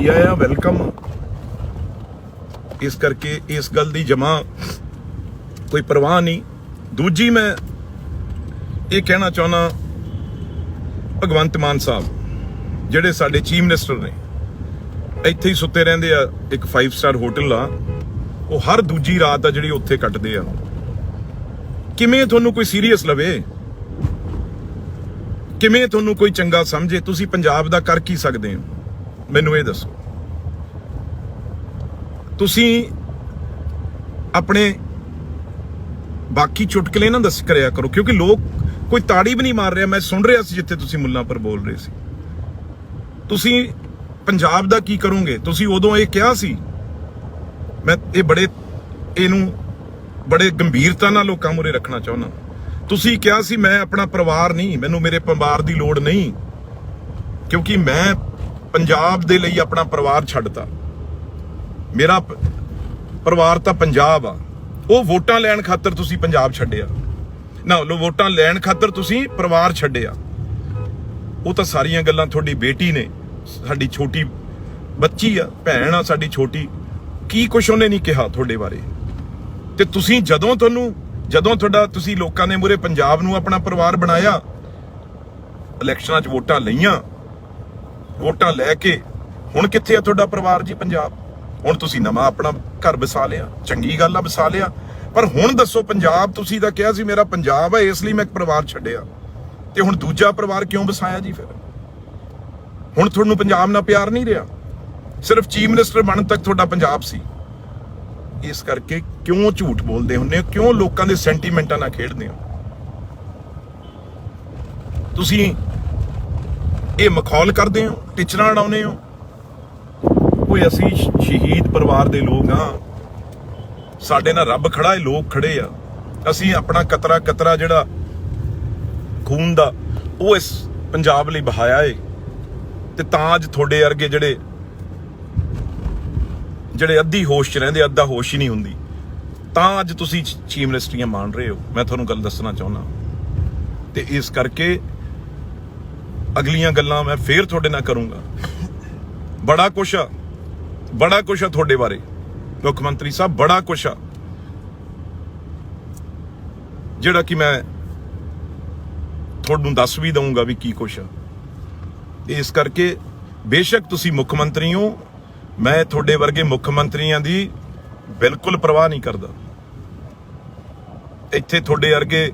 ਜੀ ਆਇਆਂ? ਵੈਲਕਮ ਇਸ ਕਰਕੇ ਇਸ ਗੱਲ ਦੀ ਜਮਾ ਕੋਈ ਪਰਵਾਹ ਨਹੀਂ। ਦੂਜੀ ਮੈਂ ਇਹ ਕਹਿਣਾ ਚਾਹੁੰਦਾ ਭਗਵੰਤ ਮਾਨ ਸਾਹਿਬ, ਜਿਹੜੇ ਸਾਡੇ ਚੀਫ ਮਿਨਿਸਟਰ ਨੇ, ਇੱਥੇ ਹੀ ਸੁੱਤੇ ਰਹਿੰਦੇ ਆ, ਇੱਕ 5 ਸਟਾਰ ਹੋਟਲ ਆ, ਉਹ ਹਰ ਦੂਜੀ ਰਾਤ ਆ ਜਿਹੜੀ ਉੱਥੇ ਕੱਟਦੇ ਆ। ਕਿਵੇਂ ਤੁਹਾਨੂੰ ਕੋਈ ਸੀਰੀਅਸ ਲਵੇ? ਕਿਵੇਂ ਤੁਹਾਨੂੰ ਕੋਈ ਚੰਗਾ ਸਮਝੇ? ਤੁਸੀਂ ਪੰਜਾਬ ਦਾ ਕਰ ਕੀ ਸਕਦੇ ਹੋ? ਮੈਨੂੰ ਇਹ ਦੱਸੋ। ਤੁਸੀਂ ਆਪਣੇ ਬਾਕੀ ਚੁਟਕਲੇ ਨਾ ਦੱਸ ਕਰਿਆ ਕਰੋ, ਕਿਉਂਕਿ ਲੋਕ ਕੋਈ ਤਾੜੀ ਵੀ ਨਹੀਂ ਮਾਰ ਰਿਹਾ। ਮੈਂ ਸੁਣ ਰਿਹਾ ਸੀ ਜਿੱਥੇ ਤੁਸੀਂ ਮੁੱਲਾਂ ਪਰ ਬੋਲ ਰਹੇ ਸੀ। ਤੁਸੀਂ ਪੰਜਾਬ ਦਾ ਕੀ ਕਰੋਗੇ? ਤੁਸੀਂ ਉਦੋਂ ਇਹ ਕਿਹਾ ਸੀ, ਮੈਂ ਇਹ ਬੜੇ, ਇਹਨੂੰ ਬੜੇ ਗੰਭੀਰਤਾ ਨਾਲ ਲੋਕਾਂ ਮੂਰੇ ਰੱਖਣਾ ਚਾਹੁੰਦਾ। ਤੁਸੀਂ ਕਿਹਾ ਸੀ, ਮੈਂ ਆਪਣਾ ਪਰਿਵਾਰ ਨਹੀਂ, ਮੈਨੂੰ ਮੇਰੇ ਪਰਿਵਾਰ ਦੀ ਲੋੜ ਨਹੀਂ, ਕਿਉਂਕਿ ਮੈਂ ਪੰਜਾਬ ਦੇ ਲਈ ਆਪਣਾ ਪਰਿਵਾਰ ਛੱਡਤਾ। ਮੇਰਾ ਪਰਿਵਾਰ ਤਾਂ ਪੰਜਾਬ ਆ। ਉਹ ਵੋਟਾਂ ਲੈਣ ਖਾਤਰ ਤੁਸੀਂ ਪੰਜਾਬ ਛੱਡਿਆ। ਨਾ, ਲੋ, ਵੋਟਾਂ ਲੈਣ ਖਾਤਰ ਤੁਸੀਂ ਪਰਿਵਾਰ ਛੱਡਿਆ। ਉਹ ਤਾਂ ਸਾਰੀਆਂ ਗੱਲਾਂ ਤੁਹਾਡੀ ਬੇਟੀ ਨੇ, ਸਾਡੀ ਛੋਟੀ ਬੱਚੀ ਆ, ਭੈਣ ਆ, ਸਾਡੀ ਛੋਟੀ। ਕੀ ਕੁਛ ਉਹਨੇ ਨਹੀਂ ਕਿਹਾ ਤੁਹਾਡੇ ਬਾਰੇ? ਤੇ ਤੁਸੀਂ ਜਦੋਂ ਤੁਹਾਨੂੰ, ਜਦੋਂ ਤੁਹਾਡਾ, ਤੁਸੀਂ ਲੋਕਾਂ ਨੇ ਮੂਰੇ ਪੰਜਾਬ ਨੂੰ ਆਪਣਾ ਪਰਿਵਾਰ ਬਣਾਇਆ, ਇਲੈਕਸ਼ਨਾਂ 'ਚ ਵੋਟਾਂ ਲਈਆਂ ਵੋਟਾਂ ਲੈ ਕੇ ਹੁਣ ਕਿੱਥੇ ਆ ਤੁਹਾਡਾ ਪਰਿਵਾਰ ਜੀ ਪੰਜਾਬ? ਹੁਣ ਤੁਸੀਂ ਨਵਾਂ ਆਪਣਾ ਘਰ ਵਸਾ ਲਿਆ, ਚੰਗੀ ਗੱਲ ਆ ਵਸਾ ਲਿਆ। ਪਰ ਹੁਣ ਦੱਸੋ, ਪੰਜਾਬ ਤੁਸੀਂ ਤਾਂ ਕਿਹਾ ਸੀ ਮੇਰਾ ਪੰਜਾਬ ਹੈ ਇਸ ਲਈ ਮੈਂ ਇੱਕ ਪਰਿਵਾਰ ਛੱਡਿਆ। ਤੇ ਹੁਣ ਦੂਜਾ ਪਰਿਵਾਰ ਕਿਉਂ ਵਸਾਇਆ ਜੀ ਫਿਰ? ਹੁਣ ਤੁਹਾਨੂੰ ਪੰਜਾਬ ਨਾਲ ਪਿਆਰ ਨਹੀਂ ਰਿਹਾ? ਸਿਰਫ ਚੀਫ ਮਿਨਿਸਟਰ ਬਣਨ ਤੱਕ ਤੁਹਾਡਾ ਪੰਜਾਬ ਸੀ। ਇਸ ਕਰਕੇ ਕਿਉਂ ਝੂਠ ਬੋਲਦੇ ਹੁੰਦੇ ਹੋ? ਕਿਉਂ ਲੋਕਾਂ ਦੇ ਸੈਂਟੀਮੈਂਟਾਂ ਨਾਲ ਖੇਡਦੇ ਹੋ? ਤੁਸੀਂ ਇਹ ਮਖੌਲ ਕਰਦੇ ਹੋ, ਟੀਚਰਾਂ ਉਡਾਉਂਦੇ ਹੋ? ਕੋਈ ਅਸੀਂ ਸ਼ਹੀਦ ਪਰਿਵਾਰ ਦੇ ਲੋਕ ਆ ਸਾਡੇ ਨਾਲ ਰੱਬ ਖੜਾ ਹੈ, ਲੋਕ ਖੜੇ ਆ। ਅਸੀਂ ਆਪਣਾ ਕਤਰਾ ਕਤਰਾ ਜਿਹੜਾ ਖੂਨ ਦਾ, ਉਹ ਇਸ ਪੰਜਾਬ ਲਈ ਬਹਾਇਆ ਏ। ਤੇ ਤਾਂ ਅੱਜ ਤੁਹਾਡੇ ਵਰਗੇ ਜਿਹੜੇ ਜਿਹੜੇ ਅੱਧੀ ਹੋਸ਼ 'ਚ ਰਹਿੰਦੇ, ਅੱਧਾ ਹੋਸ਼ ਹੀ ਨਹੀਂ ਹੁੰਦੀ। ਤਾਂ ਅੱਜ ਤੁਸੀਂ ਚੀਫ ਮਿਨਿਸਟਰੀਆਂ ਮਾਣ ਰਹੇ ਹੋ। ਮੈਂ ਤੁਹਾਨੂੰ ਗੱਲ ਦੱਸਣਾ ਚਾਹੁੰਦਾ। ਤੇ ਇਸ ਕਰਕੇ ਅਗਲੀਆਂ ਗੱਲਾਂ ਮੈਂ ਫੇਰ ਤੁਹਾਡੇ ਨਾਲ ਕਰੂੰਗਾ। ਬੜਾ ਕੁਛ ਆ, ਬੜਾ ਕੁਛ ਆ ਤੁਹਾਡੇ ਬਾਰੇ। ਮੁੱਖ ਮੰਤਰੀ ਸਾਹਿਬ, ਬੜਾ ਕੁਛ ਆ। ਜਿਹੜਾ ਕਿ ਮੈਂ ਤੁਹਾਨੂੰ ਦੱਸ ਵੀ ਦਊਂਗਾ ਵੀ ਕੀ ਕੁਛ ਆ। ਇਸ ਕਰਕੇ ਬੇਸ਼ੱਕ ਤੁਸੀਂ ਮੁੱਖ ਮੰਤਰੀ ਹੋ, ਮੈਂ ਤੁਹਾਡੇ ਵਰਗੇ ਮੁੱਖ ਮੰਤਰੀਆਂ ਦੀ ਬਿਲਕੁਲ ਪਰਵਾਹ ਨਹੀਂ ਕਰਦਾ। ਇੱਥੇ ਤੁਹਾਡੇ ਵਰਗੇ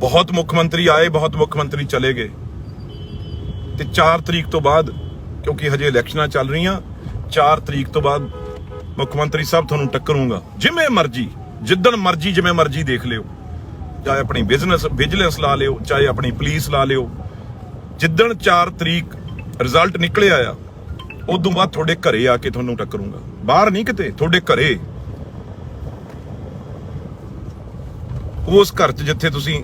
ਬਹੁਤ ਮੁੱਖ ਮੰਤਰੀ ਆਏ, ਬਹੁਤ ਮੁੱਖ ਮੰਤਰੀ ਚਲੇ ਗਏ। ਤੇ 4 ਤਰੀਕ ਤੋਂ ਬਾਅਦ, ਕਿਉਂਕਿ ਹਜੇ ਇਲੈਕਸ਼ਨਾਂ ਚੱਲ ਰਹੀਆਂ 4 ਤਰੀਕ ਤੋਂ ਬਾਅਦ ਮੁੱਖ ਮੰਤਰੀ ਸਾਹਿਬ ਤੁਹਾਨੂੰ ਟੱਕਰੂਗਾ, ਜਿਵੇਂ ਮਰਜ਼ੀ, ਜਿੱਦਣ ਮਰਜ਼ੀ, ਜਿਵੇਂ ਮਰਜ਼ੀ ਦੇਖ ਲਿਓ। ਚਾਹੇ ਆਪਣੀ ਬਿਜ਼ਨਸ ਵਿਜੀਲੈਂਸ ਲਾ ਲਿਓ, ਚਾਹੇ ਆਪਣੀ ਪੁਲਿਸ ਲਾ ਲਿਓ। ਜਿੱਦਣ 4 ਤਰੀਕ ਰਿਜ਼ਲਟ ਨਿਕਲਿਆ ਆ, ਉਦੋਂ ਬਾਅਦ ਤੁਹਾਡੇ ਘਰੇ ਆ ਕੇ ਤੁਹਾਨੂੰ ਟੱਕਰੂੰਗਾ। ਬਾਹਰ ਨਹੀਂ ਕਿਤੇ, ਤੁਹਾਡੇ ਘਰੇ। ਉਸ ਘਰ 'ਚ ਜਿੱਥੇ ਤੁਸੀਂ,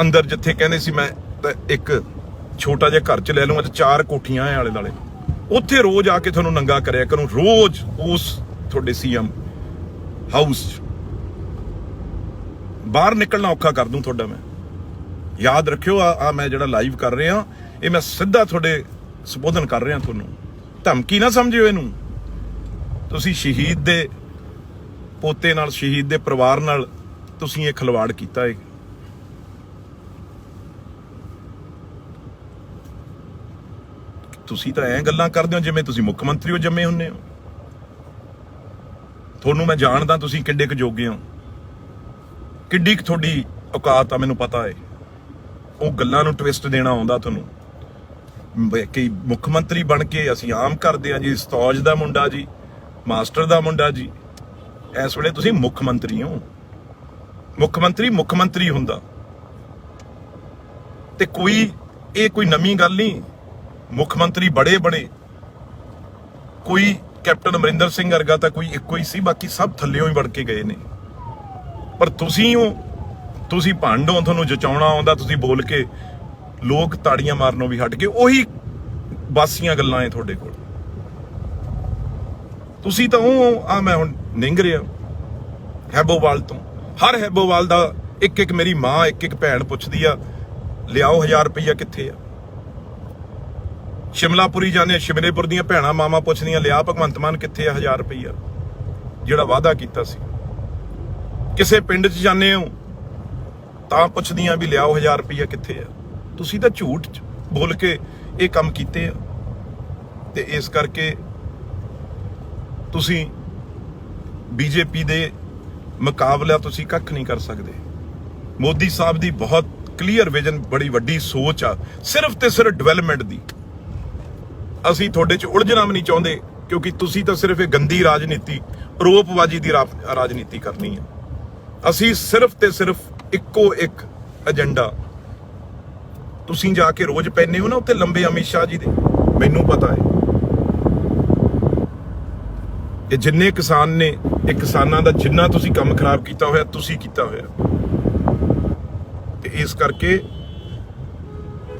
ਅੰਦਰ ਜਿੱਥੇ ਕਹਿੰਦੇ ਸੀ ਮੈਂ, ਤਾਂ ਇੱਕ ਛੋਟਾ ਜਿਹਾ ਘਰ 'ਚ ਲੈ ਲਵਾਂਗਾ ਅੱਜ ਚਾਰ ਕੋਠੀਆਂ ਆਲੇ ਦਾਲੇ ਉੱਥੇ ਰੋਜ਼ ਆ ਕੇ ਤੁਹਾਨੂੰ ਨੰਗਾ ਕਰਿਆ ਕਰੂੰ, ਰੋਜ਼ ਉਸ ਤੁਹਾਡੇ ਸੀਐਮ ਹਾਊਸ 'ਚ। ਬਾਹਰ ਨਿਕਲਣਾ ਔਖਾ ਕਰ ਦੂੰ ਤੁਹਾਡਾ ਮੈਂ। ਯਾਦ ਰੱਖਿਓ, ਆ ਆ ਮੈਂ ਜਿਹੜਾ ਲਾਈਵ ਕਰ ਰਿਹਾ, ਇਹ ਮੈਂ ਸਿੱਧਾ ਤੁਹਾਡੇ ਸੰਬੋਧਨ ਕਰ ਰਿਹਾ ਤੁਹਾਨੂੰ। ਧਮਕੀ ਨਾ ਸਮਝਿਓ ਇਹਨੂੰ। ਤੁਸੀਂ ਸ਼ਹੀਦ ਦੇ ਪੋਤੇ ਨਾਲ, ਸ਼ਹੀਦ ਦੇ ਪਰਿਵਾਰ ਨਾਲ ਤੁਸੀਂ ਇਹ ਖਿਲਵਾੜ ਕੀਤਾ ਹੈ ਤੁਸੀਂ ਤਾਂ ਐਂ ਗੱਲਾਂ ਕਰਦੇ ਹੋ ਜਿਵੇਂ ਤੁਸੀਂ ਮੁੱਖ ਮੰਤਰੀ ਹੋ ਜੰਮੇ ਹੁੰਨੇ ਹੋ। ਤੁਹਾਨੂੰ ਮੈਂ ਜਾਣਦਾ ਤੁਸੀਂ ਕਿੱਡੇ ਕੁ ਜੋਗੇ ਹੋ। ਕਿੱਡੀ ਕੁ ਤੁਹਾਡੀ ਔਕਾਤ ਆ ਮੈਨੂੰ ਪਤਾ ਏ। ਉਹ ਗੱਲਾਂ ਨੂੰ ਟਵਿਸਟ ਦੇਣਾ ਆਉਂਦਾ ਤੁਹਾਨੂੰ। ਕਿ ਮੁੱਖ ਮੰਤਰੀ ਬਣ ਕੇ ਅਸੀਂ ਆਮ ਕਰਦੇ ਆ ਜੀ, ਸਤੌਜ ਦਾ ਮੁੰਡਾ ਜੀ, ਮਾਸਟਰ ਦਾ ਮੁੰਡਾ ਜੀ। ਇਸ ਵੇਲੇ ਤੁਸੀਂ ਮੁੱਖ ਮੰਤਰੀ ਹੋ। ਮੁੱਖ ਮੰਤਰੀ ਮੁੱਖ ਮੰਤਰੀ ਹੁੰਦਾ। ਤੇ ਕੋਈ, ਇਹ ਕੋਈ ਨਵੀਂ ਗੱਲ ਨਹੀਂ। ਮੁੱਖ ਮੰਤਰੀ ਬੜੇ ਬਣੇ। ਕੋਈ ਕੈਪਟਨ ਅਮਰਿੰਦਰ ਸਿੰਘ ਵਰਗਾ ਤਾਂ ਕੋਈ ਇੱਕੋ ਹੀ ਸੀ, ਬਾਕੀ ਸਭ ਥੱਲਿਓਂ ਹੀ ਵੜ ਕੇ ਗਏ ਨੇ। ਪਰ ਤੁਸੀਂ ਹੋ, ਤੁਸੀਂ ਭੰਡ ਤੁਹਾਨੂੰ ਜਚਾਉਣਾ ਆਉਂਦਾ, ਤੁਸੀਂ ਬੋਲ ਕੇ ਲੋਕ ਤਾੜੀਆਂ ਮਾਰਨੋਂ ਵੀ ਹਟ ਕੇ ਉਹੀ ਬਾਸੀਆਂ ਗੱਲਾਂ ਐ ਤੁਹਾਡੇ ਕੋਲ। ਤੁਸੀਂ ਤਾਂ ਉਹ ਆ ਮੈਂ ਹੁਣ ਨਿੰਗ ਰਿਹਾ। ਹੈਬੋਵਾਲ ਤੋਂ। ਹਰ ਹੈਬੋਵਾਲ ਦਾ ਇੱਕ ਇੱਕ ਮੇਰੀ ਮਾਂ ਇੱਕ ਇੱਕ ਭੈਣ ਪੁੱਛਦੀ ਆ, ਲਿਆਓ 1000 ਰੁਪਈਆ ਕਿੱਥੇ ਆ? ਸ਼ਿਮਲਾਪੁਰੀ ਜਾਂਦੇ ਸ਼ਿਮਲੇਪੁਰ ਦੀਆਂ ਭੈਣਾਂ ਮਾਮਾ ਪੁੱਛਦੀਆਂ, ਲਿਆ ਭਗਵੰਤ ਮਾਨ ਕਿੱਥੇ ਆ? 1000 ਰੁਪਈਆ। ਜਿਹੜਾ ਵਾਅਦਾ ਕੀਤਾ ਸੀ। ਕਿਸੇ ਪਿੰਡ 'ਚ ਜਾਂਦੇ ਹੋ, ਤਾਂ ਪੁੱਛਦੀਆਂ ਵੀ ਲਿਆਓ 1000 ਰੁਪਈਆ ਕਿੱਥੇ ਆ। ਤੁਸੀਂ ਤਾਂ ਝੂਠ ਬੋਲ ਕੇ ਇਹ ਕੰਮ ਕੀਤੇ ਆ। ਤੇ ਇਸ ਕਰਕੇ ਤੁਸੀਂ ਬੀਜੇਪੀ ਦੇ ਮੁਕਾਬਲਾ ਤੁਸੀਂ ਕੱਖ ਨਹੀਂ ਕਰ ਸਕਦੇ। ਮੋਦੀ ਸਾਹਿਬ ਦੀ ਬਹੁਤ ਕਲੀਅਰ ਵਿਜ਼ਨ ਬੜੀ ਵੱਡੀ ਸੋਚ ਆ, ਸਿਰਫ ਤੇ ਸਿਰਫ ਡਿਵੈਲਪਮੈਂਟ ਦੀ। ਅਸੀਂ ਤੁਹਾਡੇ 'ਚ ਉਲਝਣਾ ਵੀ ਨਹੀਂ ਚਾਹੁੰਦੇ, ਕਿਉਂਕਿ ਤੁਸੀਂ ਤਾਂ ਸਿਰਫ ਇਹ ਗੰਦੀ ਰਾਜਨੀਤੀ, ਰੋਪਵਾਜੀ ਦੀ ਰਾਜਨੀਤੀ ਕਰਨੀ ਹੈ। ਅਸੀਂ ਸਿਰਫ ਤੇ ਸਿਰਫ ਇੱਕੋ ਇੱਕ ਏਜੰਡਾ ਤੁਸੀਂ ਜਾ ਕੇ ਰੋਜ਼ ਪੈਨੇ ਹੋ ਨਾ ਉੱਤੇ ਲੰਬੇ ਅਮਿਤ ਸ਼ਾਹ ਜੀ ਦੇ, ਮੈਨੂੰ ਪਤਾ ਹੈ। ਇਹ ਜਿੰਨੇ ਕਿਸਾਨ ਨੇ, ਇਹ ਕਿਸਾਨਾਂ ਦਾ ਜਿੰਨਾ ਤੁਸੀਂ ਕੰਮ ਖਰਾਬ ਕੀਤਾ ਹੋਇਆ, ਤੁਸੀਂ ਕੀਤਾ ਹੋਇਆ। ਤੇ ਇਸ ਕਰਕੇ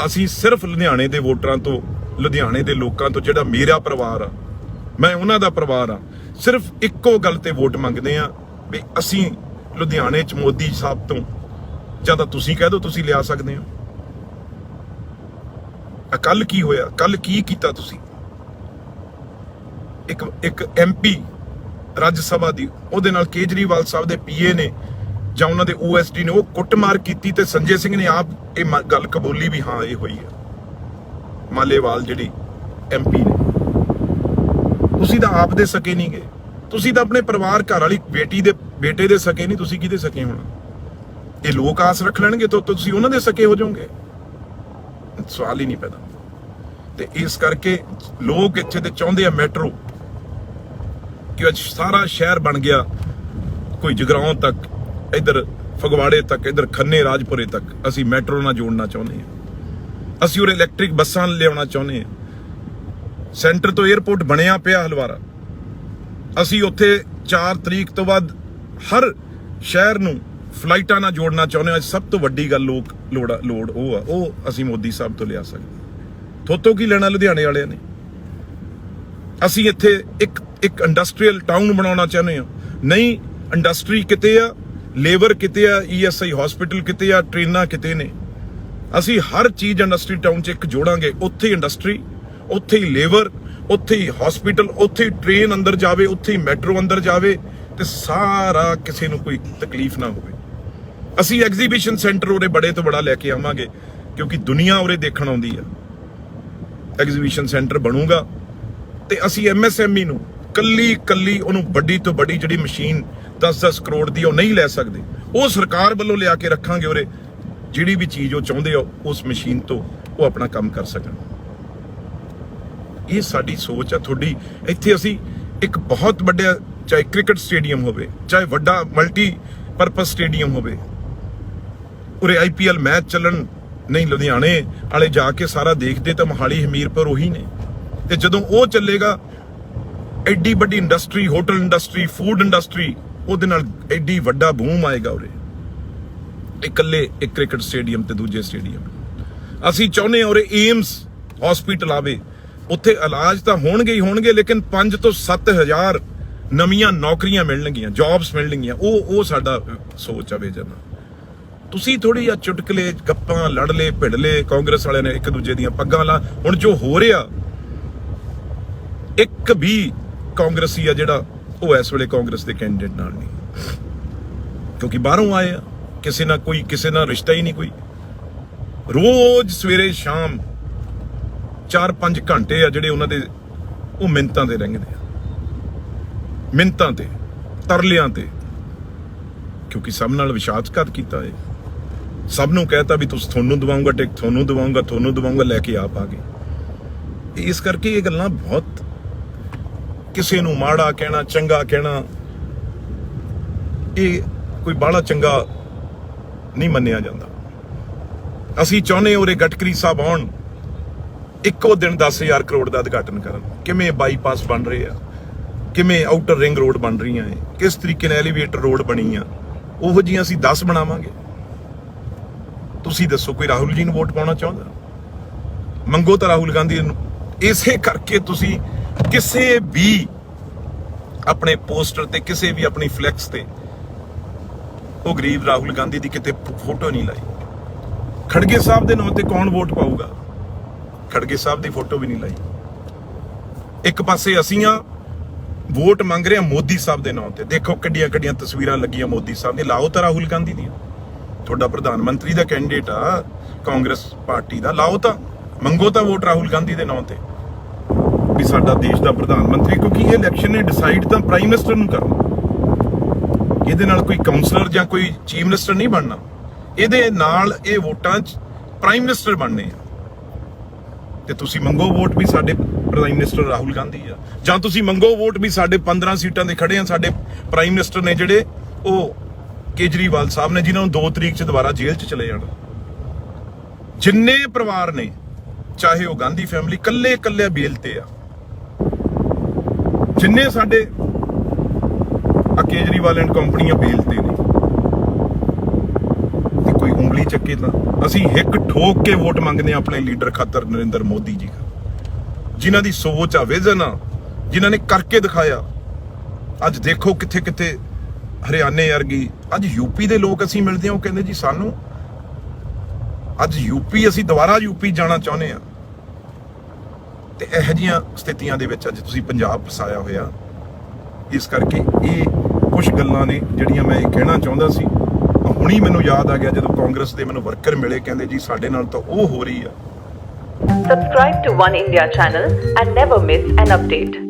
ਅਸੀਂ ਸਿਰਫ ਲੁਧਿਆਣੇ ਦੇ ਵੋਟਰਾਂ ਤੋਂ ਲੁਧਿਆਣੇ ਦੇ ਲੋਕਾਂ ਤੋਂ ਜਿਹੜਾ ਮੇਰਾ ਪਰਿਵਾਰ ਆ, ਮੈਂ ਉਹਨਾਂ ਦਾ ਪਰਿਵਾਰ ਆ, ਸਿਰਫ ਇੱਕੋ ਗੱਲ ਤੇ ਵੋਟ ਮੰਗਦੇ ਆ ਵੀ ਅਸੀਂ ਲੁਧਿਆਣੇ ਚ ਮੋਦੀ ਸਾਹਿਬ ਤੋਂ ਜਾਂ ਤਾਂ ਤੁਸੀਂ ਕਹਿ ਦਿਓ, ਤੁਸੀਂ ਲਿਆ ਸਕਦੇ ਹੋ। ਕੱਲ ਕੀ ਹੋਇਆ? ਕੱਲ ਕੀ ਕੀਤਾ ਤੁਸੀਂ? ਇੱਕ ਇੱਕ ਐਮਪੀ ਰਾਜ ਸਭਾ ਦੀ, ਉਹਦੇ ਨਾਲ ਕੇਜਰੀਵਾਲ ਸਾਹਿਬ ਦੇ ਪੀਏ ਨੇ ਜਾਂ ਉਹਨਾਂ ਦੇ ਓਐਸਡੀ ਨੇ ਉਹ ਕੁੱਟਮਾਰ ਕੀਤੀ ਤੇ ਸੰਜੇ ਸਿੰਘ ਨੇ ਆਪ ਇਹ ਗੱਲ ਕਬੂਲੀ ਵੀ ਹਾਂ, ਇਹ ਹੋਈ ਹੈ। ਮਾਲੇਵਾਲ ਜਿਹੜੀ ਐਮਪੀ ਨੇ। ਤੁਸੀਂ ਤਾਂ ਆਪ ਦੇ ਸਕੇ ਨਹੀਂ ਗਏ ਤੁਸੀਂ ਤਾਂ ਆਪਣੇ ਪਰਿਵਾਰ ਘਰ ਵਾਲੀ ਬੇਟੀ ਦੇ, ਬੇਟੇ ਦੇ ਸਕੇ ਨਹੀਂ, ਤੁਸੀਂ ਕਿਹਦੇ ਸਕੇ ਹੋਣਾ? ਇਹ ਲੋਕ ਆਸ ਰੱਖ ਲੈਣਗੇ ਤਾਂ ਤੁਸੀਂ ਉਹਨਾਂ ਦੇ ਸਕੇ ਹੋ ਜਾਓਗੇ। ਸਵਾਲ ਹੀ ਨਹੀਂ ਪੈਦਾ। ਤੇ ਇਸ ਕਰਕੇ ਲੋਕ ਇੱਥੇ ਤੇ ਚਾਹੁੰਦੇ ਆ ਮੈਟਰੋ ਕਿ ਅੱਜ ਸਾਰਾ ਸ਼ਹਿਰ ਬਣ ਗਿਆ। ਕੋਈ ਜਗਰਾਉਂ ਤੱਕ, ਇਧਰ ਫਗਵਾੜੇ ਤੱਕ, ਇਧਰ ਖੰਨੇ ਰਾਜਪੁਰੇ ਤੱਕ ਅਸੀਂ ਮੈਟਰੋ ਨਾਲ ਜੋੜਨਾ ਚਾਹੁੰਦੇ ਹਾਂ। ਅਸੀਂ ਉਹ ਇਲੈਕਟ੍ਰਿਕ ਬੱਸਾਂ ਲਿਆਉਣਾ ਚਾਹੁੰਦੇ ਹਾਂ। ਸੈਂਟਰ ਤੋਂ 에ਅਰਪੋਰਟ ਬਣਿਆ ਪਿਆ ਹਲਵਾਰਾ। ਅਸੀਂ ਉੱਥੇ 4 ਤਰੀਕ ਤੋਂ ਬਾਅਦ ਹਰ ਸ਼ਹਿਰ ਨੂੰ ਫਲਾਈਟਾਂ ਨਾਲ ਜੋੜਨਾ ਚਾਹੁੰਦੇ ਹਾਂ। ਸਭ ਤੋਂ ਵੱਡੀ ਗੱਲ ਲੋਕ ਲੋੜ ਲੋੜ ਉਹ ਆ। ਉਹ ਅਸੀਂ ਮੋਦੀ ਸਾਹਿਬ ਤੋਂ ਲਿਆ ਸਕਦੇ ਥੋਤੋਂ ਕੀ ਲੈਣਾ ਲੁਧਿਆਣੇ ਵਾਲਿਆਂ ਨੇ? ਅਸੀਂ ਇੱਥੇ ਇੱਕ ਇੱਕ ਇੰਡਸਟਰੀਅਲ ਟਾਊਨ ਬਣਾਉਣਾ ਚਾਹੁੰਦੇ ਹਾਂ। ਨਹੀਂ ਇੰਡਸਟਰੀ ਕਿਤੇ ਆ ਲੇਬਰ ਕਿਤੇ ਆ ਈਐਸਆਈ ਹਸਪੀਟਲ ਕਿਤੇ ਆ ਟ੍ਰੇਨਾਂ ਕਿਤੇ ਨੇ। ਅਸੀਂ ਹਰ ਚੀਜ਼ ਇੰਡਸਟਰੀ ਟਾਊਨ 'ਚ ਇੱਕ ਜੋੜਾਂਗੇ। ਉੱਥੇ ਹੀ ਇੰਡਸਟਰੀ, ਉੱਥੇ ਹੀ ਲੇਬਰ, ਉੱਥੇ ਹੀ ਹਸਪੀਟਲ ਉੱਥੇ ਹੀ ਟ੍ਰੇਨ ਅੰਦਰ ਜਾਵੇ, ਉੱਥੇ ਹੀ ਮੈਟਰੋ ਅੰਦਰ ਜਾਵੇ ਤੇ ਸਾਰਾ ਕਿਸੇ ਨੂੰ ਕੋਈ ਤਕਲੀਫ ਨਾ ਹੋਵੇ। ਅਸੀਂ ਐਗਜ਼ੀਬਿਸ਼ਨ ਸੈਂਟਰ ਉਰੇ ਬੜੇ ਤੋਂ ਬੜਾ ਲੈ ਕੇ ਆਵਾਂਗੇ, ਕਿਉਂਕਿ ਦੁਨੀਆ ਉਰੇ ਦੇਖਣ ਆਉਂਦੀ ਆ। ਐਗਜ਼ੀਬਿਸ਼ਨ ਸੈਂਟਰ ਬਣੂਗਾ ਤੇ ਅਸੀਂ ਐਮਐਸਐਮਈ ਨੂੰ ਕੱਲੀ ਕੱਲੀ ਉਹਨੂੰ ਵੱਡੀ ਤੋਂ ਵੱਡੀ ਜਿਹੜੀ ਮਸ਼ੀਨ 10-10 ਕਰੋੜ ਦੀ ਉਹ ਨਹੀਂ ਲੈ ਸਕਦੇ। ਉਹ ਸਰਕਾਰ ਵੱਲੋਂ ਲਿਆ ਕੇ ਰੱਖਾਂਗੇ ਉਰੇ। ਜਿਹੜੀ ਵੀ ਚੀਜ਼ ਉਹ ਚਾਹੁੰਦੇ ਆ, ਉਸ ਮਸ਼ੀਨ ਤੋਂ ਉਹ ਆਪਣਾ ਕੰਮ ਕਰ ਸਕਣ। ਇਹ ਸਾਡੀ ਸੋਚ ਆ, ਤੁਹਾਡੀ। ਇੱਥੇ ਅਸੀਂ ਇੱਕ ਬਹੁਤ ਵੱਡਾ, ਚਾਹੇ ਕ੍ਰਿਕਟ ਸਟੇਡੀਅਮ ਹੋਵੇ, ਚਾਹੇ ਵੱਡਾ ਮਲਟੀ ਪਰਪਸ ਸਟੇਡੀਅਮ ਹੋਵੇ, ਉਰੇ ਆਈਪੀਐਲ ਮੈਚ ਚੱਲਣ ਨਹੀਂ, ਲੁਧਿਆਣੇ ਵਾਲੇ ਜਾ ਕੇ ਸਾਰਾ ਦੇਖਦੇ ਤਾਂ ਮਹਾਲੀ, ਹਮੀਰਪੁਰ ਉਹੀ ਨੇ। ਤੇ ਜਦੋਂ ਉਹ ਚੱਲੇਗਾ, ਐਡੀ ਵੱਡੀ industry, hotel industry, food industry, ਉਹਦੇ ਨਾਲ ਐਡੀ ਵੱਡਾ ਬੂਮ ਆਏਗਾ ਉਰੇ। ਇਕੱਲੇ ਇੱਕ ਕ੍ਰਿਕਟ ਸਟੇਡੀਅਮ ਤੇ ਦੂਜੇ ਸਟੇਡੀਅਮ। ਅਸੀਂ ਚਾਹੁੰਦੇ ਹਾਂ ਉਰੇ ਏਮਸ ਹਸਪੀਟਲ ਆਵੇ। ਉੱਥੇ ਇਲਾਜ ਤਾਂ ਹੋਣਗੇ ਹੀ ਹੋਣਗੇ, ਲੇਕਿਨ 5 ਤੋਂ 7000 ਨਵੀਆਂ ਨੌਕਰੀਆਂ ਮਿਲਣਗੀਆਂ ਜੌਬਸ ਮਿਲਣਗੀਆਂ। ਉਹ ਉਹ ਸਾਡਾ ਸੋਚ ਆ ਵੇਜਨ ਤੁਸੀਂ ਥੋੜੀ ਆ ਚੁਟਕਲੇ, ਗੱਪਾਂ ਲੜਲੇ ਭਿੜਲੇ ਕਾਂਗਰਸ ਵਾਲਿਆਂ ਨੇ ਇੱਕ ਦੂਜੇ ਦੀਆਂ ਪੱਗਾਂ ਲਾ। ਹੁਣ ਜੋ ਹੋ ਰਿਹਾ, ਇੱਕ ਵੀ ਕਾਂਗਰਸੀ ਆ ਜਿਹੜਾ ਉਹ ਇਸ ਵੇਲੇ ਕਾਂਗਰਸ ਦੇ ਕੈਂਡੀਡੇਟ ਨਾਲ ਨਹੀਂ। ਕਿਉਂਕਿ ਬਾਹਰੋਂ ਆਏ ਆ। ਕਿਸੇ ਨਾਲ ਕੋਈ, ਕਿਸੇ ਨਾਲ ਰਿਸ਼ਤਾ ਹੀ ਨਹੀਂ ਕੋਈ। ਰੋਜ਼ ਸਵੇਰੇ ਸ਼ਾਮ 4-5 ਘੰਟੇ ਆ ਜਿਹੜੇ ਉਹਨਾਂ ਦੇ, ਉਹ ਮਿੰਤਾਂ ਤੇ ਰਹਿੰਦੇ ਆ। ਮਿੰਤਾਂ ਤੇ, ਤਰਲਿਆਂ ਤੇ। ਕਿਉਂਕਿ ਸਭ ਨਾਲ ਵਿਸ਼ਵਾਸਘਾਤ ਕੀਤਾ ਹੈ ਸਭ ਨੂੰ ਕਹਿਤਾ ਵੀ ਤੁਸੀਂ ਤੁਹਾਨੂੰ ਦਵਾਉਂਗਾ, ਟਿਕ ਤੁਹਾਨੂੰ ਦਵਾਉਂਗਾ ਤੁਹਾਨੂੰ ਦਵਾਉਂਗਾ, ਲੈ ਕੇ ਆਪ ਆ ਗਏ। ਇਸ ਕਰਕੇ ਇਹ ਗੱਲਾਂ ਬਹੁਤ ਕਿਸੇ ਨੂੰ ਮਾੜਾ ਕਹਿਣਾ, ਚੰਗਾ ਕਹਿਣਾ, ਇਹ ਕੋਈ ਬਾਹਲਾ ਚੰਗਾ ਨਹੀਂ ਮੰਨਿਆ ਜਾਂਦਾ। ਅਸੀਂ ਚਾਹੁੰਦੇ ਉਰੇ ਗਟਕਰੀ ਸਾਹਿਬ ਆਉਣ, ਇੱਕੋ ਦਿਨ 10000 ਕਰੋੜ ਦਾ ਉਦਘਾਟਨ ਕਰਨ। ਕਿਵੇਂ ਬਾਈਪਾਸ ਬਣ ਰਹੇ ਆ? ਕਿਵੇਂ ਆਊਟਰ ਰਿੰਗ ਰੋਡ ਬਣ ਰਹੀਆਂ ਏ ਕਿਸ ਤਰੀਕੇ ਨਾਲ ਐਲੀਵੇਟਰ ਰੋਡ ਬਣੀ ਆ? ਉਹੋ ਜਿਹੀਆਂ ਅਸੀਂ 10 ਬਣਾਵਾਂਗੇ। ਤੁਸੀਂ ਦੱਸੋ, ਕੋਈ ਰਾਹੁਲ ਜੀ ਨੂੰ ਵੋਟ ਪਾਉਣਾ ਚਾਹੁੰਦਾ? ਮੰਗੋ ਤਾਂ ਰਾਹੁਲ ਗਾਂਧੀ ਨੂੰ। ਇਸੇ ਕਰਕੇ ਤੁਸੀਂ ਕਿਸੇ ਵੀ ਆਪਣੇ ਪੋਸਟਰ ਤੇ, ਕਿਸੇ ਵੀ ਆਪਣੀ ਫਲੈਕਸ ਤੇ ਉਹ ਗਰੀਬ ਰਾਹੁਲ ਗਾਂਧੀ ਦੀ ਕਿਤੇ ਫੋਟੋ ਨਹੀਂ ਲਾਈ। ਖੜਗੇ ਸਾਹਿਬ ਦੇ ਨਾਂ ਤੇ ਕੌਣ ਵੋਟ ਪਾਊਗਾ? ਖੜਗੇ ਸਾਹਿਬ ਦੀ ਫੋਟੋ ਵੀ ਨਹੀਂ ਲਾਈ। ਇੱਕ ਪਾਸੇ ਅਸੀਂ ਆ, ਵੋਟ ਮੰਗ ਰਹੇ ਆ ਮੋਦੀ ਸਾਹਿਬ ਦੇ ਨਾਂ ਤੇ। ਦੇਖੋ ਕਿੱਡੀਆਂ ਕਿੱਡੀਆਂ ਤਸਵੀਰਾਂ ਲੱਗੀਆਂ ਮੋਦੀ ਸਾਹਿਬ ਦੀ ਲਾਓ ਤਾਂ ਰਾਹੁਲ ਗਾਂਧੀ ਦੀਆਂ। ਤੁਹਾਡਾ ਪ੍ਰਧਾਨ ਮੰਤਰੀ ਦਾ ਕੈਂਡੀਡੇਟ ਆ, ਕਾਂਗਰਸ ਪਾਰਟੀ ਦਾ। ਲਾਓ ਤਾਂ। ਮੰਗੋ ਤਾਂ ਵੋਟ ਰਾਹੁਲ ਗਾਂਧੀ ਦੇ ਨਾਂ ਤੇ। ਵੀ ਸਾਡਾ ਦੇਸ਼ ਦਾ ਪ੍ਰਧਾਨ ਮੰਤਰੀ, ਕਿਉਂਕਿ ਇਹ ਇਲੈਕਸ਼ਨ ਨੇ ਡਿਸਾਈਡ ਤਾਂ ਪ੍ਰਾਈਮ ਮਿਨਿਸਟਰ ਨੂੰ ਕਰਨਾ। ਇਹਦੇ ਨਾਲ ਕੋਈ ਕਾਉਂਸਲਰ ਜਾਂ ਕੋਈ ਚੀਫ ਮਿਨਿਸਟਰ ਨਹੀਂ ਬਣਨਾ। ਇਹਦੇ ਨਾਲ ਇਹ ਵੋਟਾਂ 'ਚ ਪ੍ਰਾਈਮ ਮਿਨਿਸਟਰ ਬਣਨੇ ਆ। ਤੇ ਤੁਸੀਂ ਮੰਗੋ ਵੋਟ ਵੀ ਸਾਡੇ ਪ੍ਰਾਈਮ ਮਿਨਿਸਟਰ ਰਾਹੁਲ ਗਾਂਧੀ ਆ। ਜਾਂ ਤੁਸੀਂ ਮੰਗੋ ਵੋਟ ਵੀ ਸਾਡੇ 15 ਸੀਟਾਂ ਦੇ ਖੜੇ ਆ, ਸਾਡੇ ਪ੍ਰਾਈਮ ਮਿਨਿਸਟਰ ਨੇ ਜਿਹੜੇ ਉਹ ਕੇਜਰੀਵਾਲ ਸਾਹਿਬ ਨੇ, ਜਿਨ੍ਹਾਂ ਨੂੰ 2 ਤਰੀਕ 'ਚ ਦੁਬਾਰਾ ਜੇਲ੍ਹ 'ਚ ਚਲੇ ਜਾਣਾ। ਜਿੰਨੇ ਪਰਿਵਾਰ ਨੇ, ਚਾਹੇ ਉਹ ਗਾਂਧੀ ਫੈਮਿਲੀ ਕੱਲੇ ਕੱਲੇ ਬੇਲ ਤੇ ਆ। ਜਿੰਨੇ ਸਾਡੇ ਕੇਜਰੀਵਾਲ ਐਂਡ ਕੰਪਨੀਆਂ ਬੇਲ ਤੇ ਨੇ। ਤੇ ਕੋਈ ਉਂਗਲੀ ਚੱਕੇ ਤਾਂ। ਅਸੀਂ ਹਿੱਕ ਠੋਕ ਕੇ ਵੋਟ ਮੰਗਦੇ ਆ ਆਪਣੇ ਲੀਡਰ ਖਾਤਰ ਨਰਿੰਦਰ ਮੋਦੀ ਜੀ ਜਿਨ੍ਹਾਂ ਦੀ ਸੋਚ ਆ ਵਿਜ਼ਨ ਆ, ਜਿਨ੍ਹਾਂ ਨੇ ਕਰਕੇ ਦਿਖਾਇਆ। ਅੱਜ ਦੇਖੋ ਕਿੱਥੇ ਕਿੱਥੇ ਹਰਿਆਣੇ ਵਰਗੀ, ਅੱਜ ਯੂਪੀ ਦੇ ਲੋਕ ਅਸੀਂ ਮਿਲਦੇ ਹਾਂ, ਉਹ ਕਹਿੰਦੇ ਜੀ ਸਾਨੂੰ ਅੱਜ ਯੂਪੀ ਅਸੀਂ ਦੁਬਾਰਾ ਯੂਪੀ ਜਾਣਾ ਚਾਹੁੰਦੇ ਆ ਤੇ ਇਹੋ ਜਿਹੀਆਂ ਸਥਿਤੀਆਂ ਦੇ ਵਿੱਚ ਅੱਜ ਤੁਸੀਂ ਪੰਜਾਬ ਫਸਾਇਆ ਹੋਇਆ। ਇਸ ਕਰਕੇ ਇਹ ਕੁਝ ਗੱਲਾਂ ਨੇ ਜਿਹੜੀਆਂ ਮੈਂ ਇਹ ਕਹਿਣਾ ਚਾਹੁੰਦਾ ਸੀ ਹੁਣੀ ਮੈਨੂੰ ਯਾਦ ਆ ਗਿਆ ਜਦੋਂ ਕਾਂਗਰਸ ਦੇ ਮੈਨੂੰ ਵਰਕਰ ਮਿਲੇ, ਕਹਿੰਦੇ ਜੀ ਸਾਡੇ ਨਾਲ ਤਾਂ ਉਹ ਹੋ ਰਹੀ ਆ Subscribe to One India channel and never miss an update.